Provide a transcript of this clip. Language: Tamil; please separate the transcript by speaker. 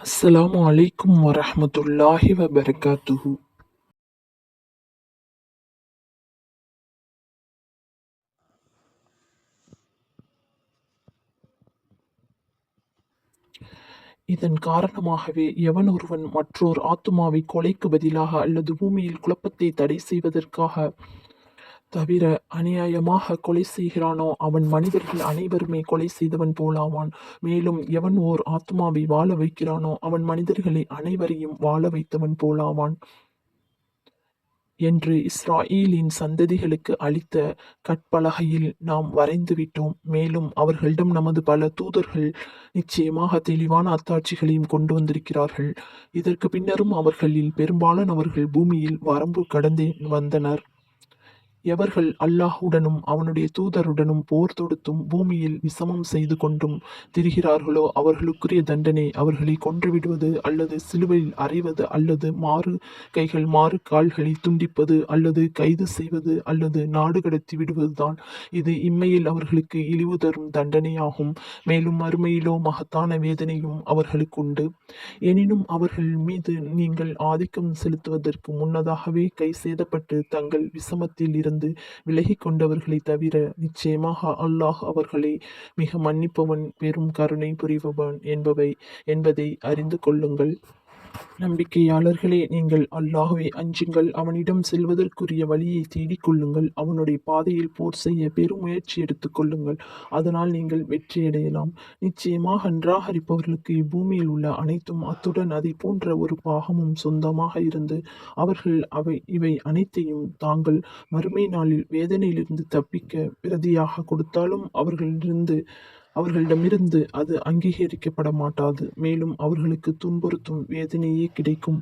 Speaker 1: அஸ்ஸலாமு அலைக்கும் வரமத்துல்லாஹி வபர்காத்துஹு. இதன் காரணமாகவே எவன் ஒருவன் மற்றோர் ஆத்துமாவை கொலைக்கு பதிலாக அல்லது பூமியில் குழப்பத்தை தடை செய்வதற்காக தவிர அநியாயமாக கொலை செய்கிறானோ அவன் மனிதர்கள் அனைவருமே கொலை செய்தவன் போலாவான். மேலும் எவன் ஓர் ஆத்மாவை வாழ வைக்கிறானோ அவன் மனிதர்களை அனைவரையும் வாழ வைத்தவன் போலாவான். என்று இஸ்ராயேலின் சந்ததிகளுக்கு அளித்த கற்பலகையில் நாம் வரைந்துவிட்டோம் மேலும் அவர்களிடம் நமது பல தூதர்கள் நிச்சயமாக தெளிவான அத்தாட்சிகளையும் கொண்டு வந்திருக்கிறார்கள். இதற்கு பின்னரும் அவர்களில் பெரும்பாலானவர்கள் பூமியில் வரம்பு கடந்து வந்தனர். எவர்கள் அல்லாஹுடனும் அவனுடைய தூதருடனும் போர் தொடுத்தும் பூமியில் விசமம் செய்து கொண்டும் திரிகிறார்களோ அவர்களுக்குரிய தண்டனை அவர்களை கொன்றுவிடுவது அல்லது சிலுவையில் அறைவது அல்லது மாறு கைகள் மாறு கால்களை துண்டிப்பது அல்லது கைது செய்வது அல்லது நாடு கடத்தி விடுவதுதான். இது இம்மையில் அவர்களுக்கு இழிவு தரும் தண்டனையாகும். மேலும் மறுமையிலோ மகத்தான வேதனையும் அவர்களுக்கு உண்டு. எனினும் அவர்கள் மீது நீங்கள் ஆதிக்கம் செலுத்துவதற்கு முன்னதாகவே கை சேதப்பட்டு தங்கள் விசமத்தில் இருந்து விலகி கொண்டவர்களை தவிர நிச்சயமாக அல்லாஹ் அவர்களை மிக மன்னிப்பவன் பெரும் கருணை புரிபவன் என்பவை என்பதை அறிந்து கொள்ளுங்கள். நம்பிக்கையாளர்களே நீங்கள் அல்லாஹுவை அஞ்சுங்கள். அவனிடம் செல்வதற்குரிய வழியை தேடிக்கொள்ளுங்கள் அவனுடைய பாதையில் போர் செய்ய பெரும் முயற்சி எடுத்துக்கொள்ளுங்கள் அதனால் நீங்கள் வெற்றியடையலாம். நிச்சயமாக நிராகரிப்பவர்களுக்கு இப்பூமியில் உள்ள அனைத்தும் அத்துடன் அதை போன்ற ஒரு பாகமும் சொந்தமாக இருந்து அவர்கள் அவை இவை அனைத்தையும் தாங்கள் மறுமை நாளில் வேதனையிலிருந்து தப்பிக்க பிரதியாக கொடுத்தாலும் அவர்களிலிருந்து அவர்களிடமிருந்து அது அங்கீகரிக்கப்பட மாட்டாது மேலும் அவர்களுக்கு துன்புறுத்தும் வேதனையே கிடைக்கும்.